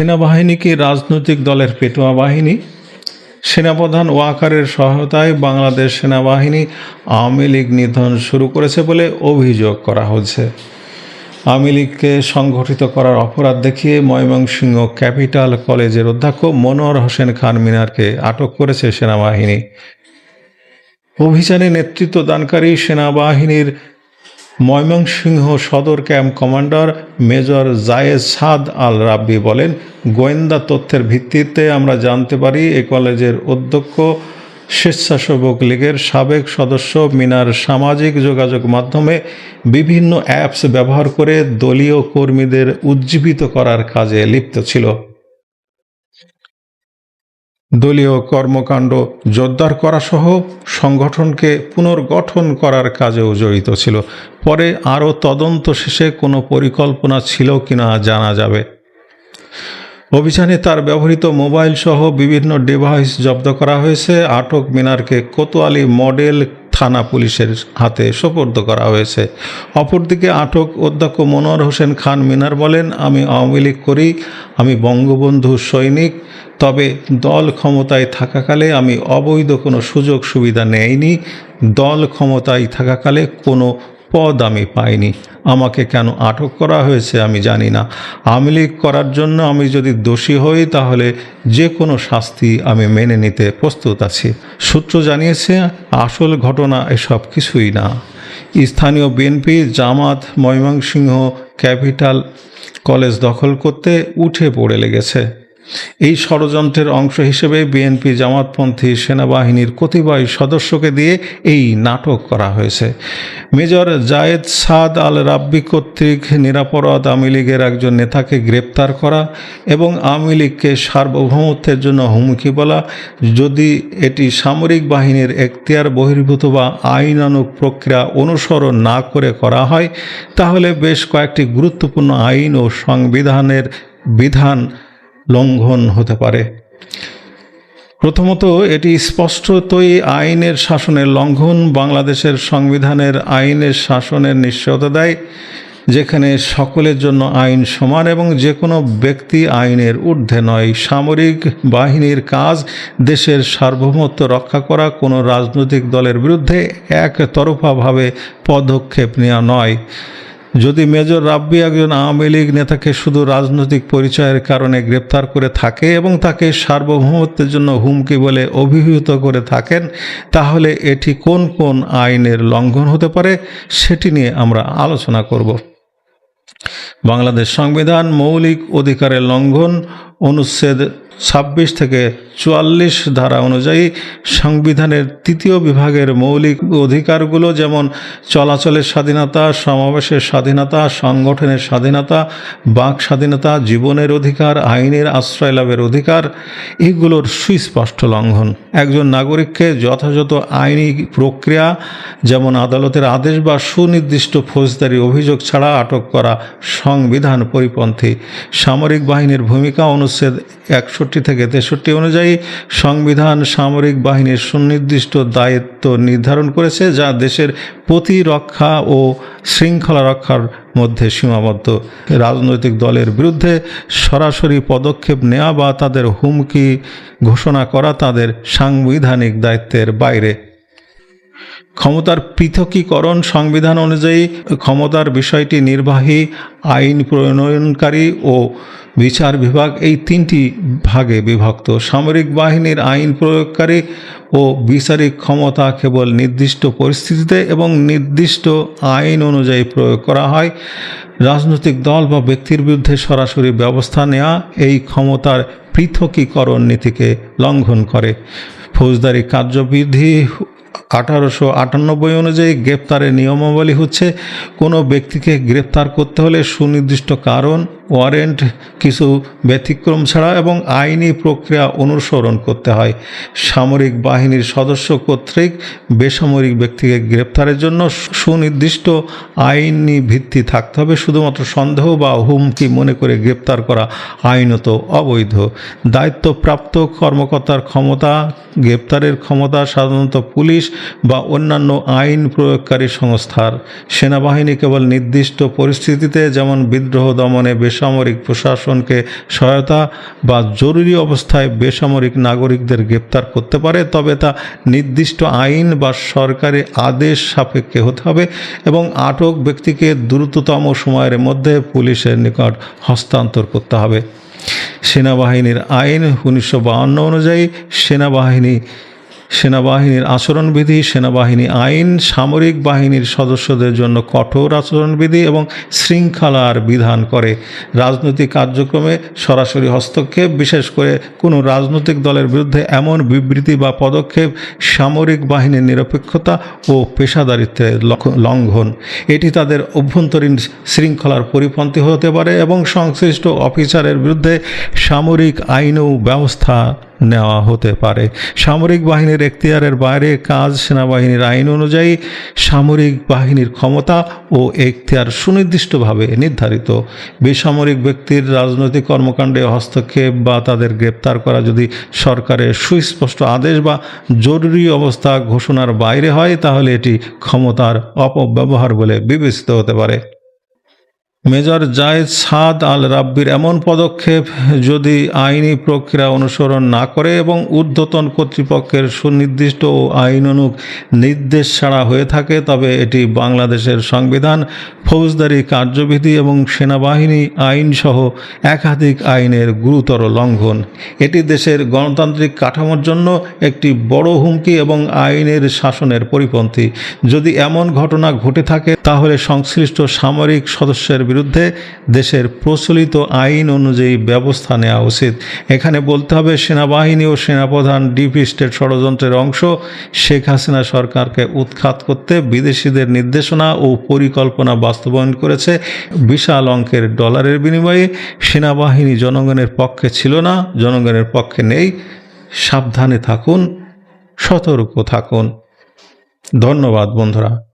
সেনাবাহিনীকে রাজনৈতিক দলের পেটোয়া বাহিনী, সেনাপ্রধান ওয়াকারের সহায়তায় বাংলাদেশ সেনাবাহিনী আওয়ামী লীগ নিধন শুরু করেছে বলে অভিযোগ করা হয়েছে। আওয়ামী লীগকে সংগঠিত করার অপরাধ দেখিয়ে ময়মনসিংহ ক্যাপিটাল কলেজের অধ্যক্ষ মনোয়ার হোসেন খান মিনারকে আটক করেছে সেনাবাহিনী। অভিযানে নেতৃত্ব দানকারী সেনাবাহিনীর ময়মনসিংহ সদর camp commander major Zayed Saad Al Rabbi বলেন, গোয়েন্দা তথ্যের ভিত্তিতে আমরা জানতে পারি এ কলেজের অধ্যক্ষ, স্বেচ্ছাসেবক লীগের সাবেক সদস্য মিনার সামাজিক যোগাযোগ মাধ্যমে বিভিন্ন অ্যাপস ব্যবহার করে দলীয় কর্মীদের উজ্জীবিত করার কাজে লিপ্ত ছিল। দলীয় কর্মকাণ্ড জোরদার করাসহ সংগঠনকে পুনর্গঠন করার কাজেও জড়িত ছিল। পরে আরও তদন্ত শেষে কোনো পরিকল্পনা ছিল কিনা জানা যাবে। অভিযানে তার ব্যবহৃত মোবাইল সহ বিভিন্ন ডিভাইস জব্দ করা হয়েছে। আটক মিনারকে কোতোয়ালি মডেল থানা পুলিশের হাতে সোপর্দ করা হয়েছে। অপরদিকে আটক অধ্যক্ষ মনোয়ার হোসেন খান মিনার বলেন, আমি আওয়ামী লীগ করি, আমি বঙ্গবন্ধু সৈনিক, তবে দল ক্ষমতায় থাকাকালে আমি অবৈধ কোনো সুযোগ সুবিধা নেইনি। দল ক্ষমতায় থাকাকালে কোনো পদ আমি পাইনি। আমাকে কেন আটক করা হয়েছে আমি জানি না। আওয়ামী লীগ করার জন্য আমি যদি দোষী হই, তাহলে যে কোনো শাস্তি আমি মেনে নিতে প্রস্তুত আছি। সূত্র জানিয়েছে, আসল ঘটনা এসব কিছুই না। স্থানীয় B N P Jamaat, Mymensingh capital college দখল করতে উঠে পড়ে লেগেছে। এই ষড়যন্ত্রের অংশ হিসেবে বিএনপি জামাতপন্থী সেনাবাহিনীর কতিপয় সদস্যকে দিয়ে এই নাটক করা হয়েছে। মেজর জায়েদ সাদ আল রাব্বি কর্তৃক নিরাপরাধ আওয়ামী লীগের একজন নেতাকে গ্রেপ্তার করা এবং আওয়ামী লীগকে সার্বভৌমত্বের জন্য হুমকি বলা, যদি এটি সামরিক বাহিনীর এখতিয়ার বহির্ভূত বা আইনানুক প্রক্রিয়া অনুসরণ না করে করা হয়, তাহলে বেশ কয়েকটি গুরুত্বপূর্ণ আইন ও সংবিধানের বিধান লঙ্ঘন হতে পারে। প্রথমত, এটি স্পষ্টতই আইনের শাসনের লঙ্ঘন বাংলাদেশের সংবিধানের আইনের শাসনের নিশ্চয়তা দেয়, যেখানে সকলের জন্য আইন সমান এবং যে কোনো ব্যক্তি আইনের ঊর্ধ্বে নয়। সামরিক বাহিনীর কাজ দেশের সার্বভৌমত্ব রক্ষা করা কোনো রাজনৈতিক দলের বিরুদ্ধে একতরফাভাবে পদক্ষেপ নেওয়া নয়। যদি মেজর রাব্বি একজন আওয়ামী লীগ নেতাকে শুধু রাজনৈতিক পরিচয়ের কারণে গ্রেপ্তার করে থাকে এবং তাকে সার্বভৌমত্বের জন্য হুমকি বলে অভিহিত করে থাকেন, তাহলে এটি কোন কোন আইনের লঙ্ঘন হতে পারে সেটি নিয়ে আমরা আলোচনা করব। বাংলাদেশ সংবিধান মৌলিক অধিকারের লঙ্ঘন, অনুচ্ছেদ ছাব্বিশ থেকে চুয়াল্লিশ ধারা অনুযায়ী সংবিধানের তৃতীয় বিভাগের মৌলিক অধিকারগুলো যেমন চলাচলের স্বাধীনতা, সমাবেশের স্বাধীনতা, সংগঠনের স্বাধীনতা, বাক স্বাধীনতা, জীবনের অধিকার, আইনের আশ্রয় লাভের অধিকার, এগুলোর সুস্পষ্ট লঙ্ঘন। একজন নাগরিককে যথাযথ আইনি প্রক্রিয়া, যেমন আদালতের আদেশ বা সুনির্দিষ্ট ফৌজদারি অভিযোগ ছাড়া আটক করা সংবিধান পরিপন্থী। সামরিক বাহিনীর ভূমিকা অনুচ্ছেদ একষট্টি থেকে তেষট্টি অনুযায়ী সংবিধান সামরিক বাহিনীর সুনির্দিষ্ট দায়িত্ব নির্ধারণ করেছে, যা দেশের প্রতিরক্ষা ও শৃঙ্খলা রক্ষার মধ্যে সীমাবদ্ধ। রাজনৈতিক দলের বিরুদ্ধে সরাসরি পদক্ষেপ নেওয়া বা তাদের হুমকি ঘোষণা করা তাদের সাংবিধানিক দায়িত্বের বাইরে। ক্ষমতার পৃথকীকরণ সংবিধান অনুযায়ী ক্ষমতার বিষয়টি নির্বাহী, আইন প্রণয়নকারী ও বিচার বিভাগ এই তিনটি ভাগে বিভক্ত। সামরিক বাহিনীর আইন প্রয়োগকারী ও বিচারিক ক্ষমতা কেবল নির্দিষ্ট পরিস্থিতিতে এবং নির্দিষ্ট আইন অনুযায়ী প্রয়োগ করা হয়। রাজনৈতিক দল বা ব্যক্তির বিরুদ্ধে সরাসরি ব্যবস্থা নেওয়া এই ক্ষমতার পৃথকীকরণ নীতিকে লঙ্ঘন করে। ফৌজদারি কার্যবিধি আঠারোশো আটানব্বই অনুযায়ী গ্রেপ্তারের নিয়মাবলী হচ্ছে, কোনো ব্যক্তিকে গ্রেপ্তার করতে হলে সুনির্দিষ্ট কারণ, ওয়ারেন্ট, কিছু ব্যতিক্রম ছাড়া এবং আইনি প্রক্রিয়া অনুসরণ করতে হয়। সামরিক বাহিনীর সদস্য কর্তৃক বেসামরিক ব্যক্তিকে গ্রেপ্তারের জন্য সুনির্দিষ্ট আইনি ভিত্তি থাকতে হবে। শুধুমাত্র সন্দেহ বা হুমকি মনে করে গ্রেপ্তার করা আইনত অবৈধ। দায়িত্বপ্রাপ্ত কর্মকর্তার ক্ষমতা, গ্রেপ্তারের ক্ষমতা সাধারণত পুলিশ পুলিশ বা অন্যান্য আইন প্রয়োগকারী সংস্থার সেনাবাহিনী কেবল নির্দিষ্ট পরিস্থিতিতে যেমন বিদ্রোহ দমনে বেসামরিক প্রশাসনকে সহায়তা বা জরুরি অবস্থায় বেসামরিক নাগরিকদের গ্রেপ্তার করতে পারে, তবে তা নির্দিষ্ট আইন বা সরকারি আদেশ সাপেক্ষে হতে হবে এবং আটক ব্যক্তিকে দ্রুততম সময়ের মধ্যে পুলিশের নিকট হস্তান্তর করতে হবে। সেনাবাহিনীর আইন উনিশশো অনুযায়ী সেনাবাহিনী সেনাবাহিনীর আচরণবিধি, সেনাবাহিনী আইন, সামরিক বাহিনীর সদস্যদের জন্য কঠোর আচরণবিধি এবং শৃঙ্খলার বিধান করে। রাজনৈতিক কার্যক্রমে সরাসরি হস্তক্ষেপ, বিশেষ করে কোনো রাজনৈতিক দলের বিরুদ্ধে এমন বিবৃতি বা পদক্ষেপ সামরিক বাহিনীর নিরপেক্ষতা ও পেশাদারিত্বের লঙ্ঘন। এটি তাদের অভ্যন্তরীণ শৃঙ্খলার পরিপন্থী হতে পারে এবং সংশ্লিষ্ট অফিসারের বিরুদ্ধে সামরিক আইনও ব্যবস্থা নেওয়া হতে পারে। সামরিক বাহিনীর এখতিয়ারের বাইরে কাজ সেনাবাহিনীর আইন অনুযায়ী সামরিক বাহিনীর ক্ষমতা ও এখতিয়ার সুনির্দিষ্টভাবে নির্ধারিত। বেসামরিক ব্যক্তির রাজনৈতিক কর্মকাণ্ডে হস্তক্ষেপ বা তাদের গ্রেপ্তার করা যদি সরকারের সুস্পষ্ট আদেশ বা জরুরি অবস্থা ঘোষণার বাইরে হয়, তাহলে এটি ক্ষমতার অপব্যবহার বলে বিবেচিত হতে পারে। মেজর জায়েদ সাদ আল রাব্বির এমন পদক্ষেপ যদি আইনি প্রক্রিয়া অনুসরণ না করে এবং ঊর্ধ্বতন কর্তৃপক্ষের সুনির্দিষ্ট ও আইনানুগ নির্দেশ ছাড়া হয়ে থাকে, তবে এটি বাংলাদেশের সংবিধান, ফৌজদারি কার্যবিধি এবং সেনাবাহিনী আইনসহ একাধিক আইনের গুরুতর লঙ্ঘন। এটি দেশের গণতান্ত্রিক কাঠামোর জন্য একটি বড় হুমকি এবং আইনের শাসনের পরিপন্থী। যদি এমন ঘটনা ঘটে থাকে, তাহলে সংশ্লিষ্ট সামরিক সদস্যের বিরুদ্ধে দেশের প্রচলিত আইন অনুযায়ী ব্যবস্থা নেওয়া উচিত। এখানে বলতে হবে, সেনাবাহিনী ও সেনাপ্রধান ডিপ স্টেট ষড়যন্ত্রের অংশ। শেখ হাসিনা সরকারকে উৎখাত করতে বিদেশিদের নির্দেশনা ও পরিকল্পনা বাস্তবায়ন করেছে। বিশাল অঙ্কের ডলারের বিনিময়ে সেনাবাহিনী জনগণের পক্ষে ছিল না, জনগণের পক্ষে নেই। সাবধানে থাকুন, সতর্ক থাকুন। ধন্যবাদ বন্ধুরা।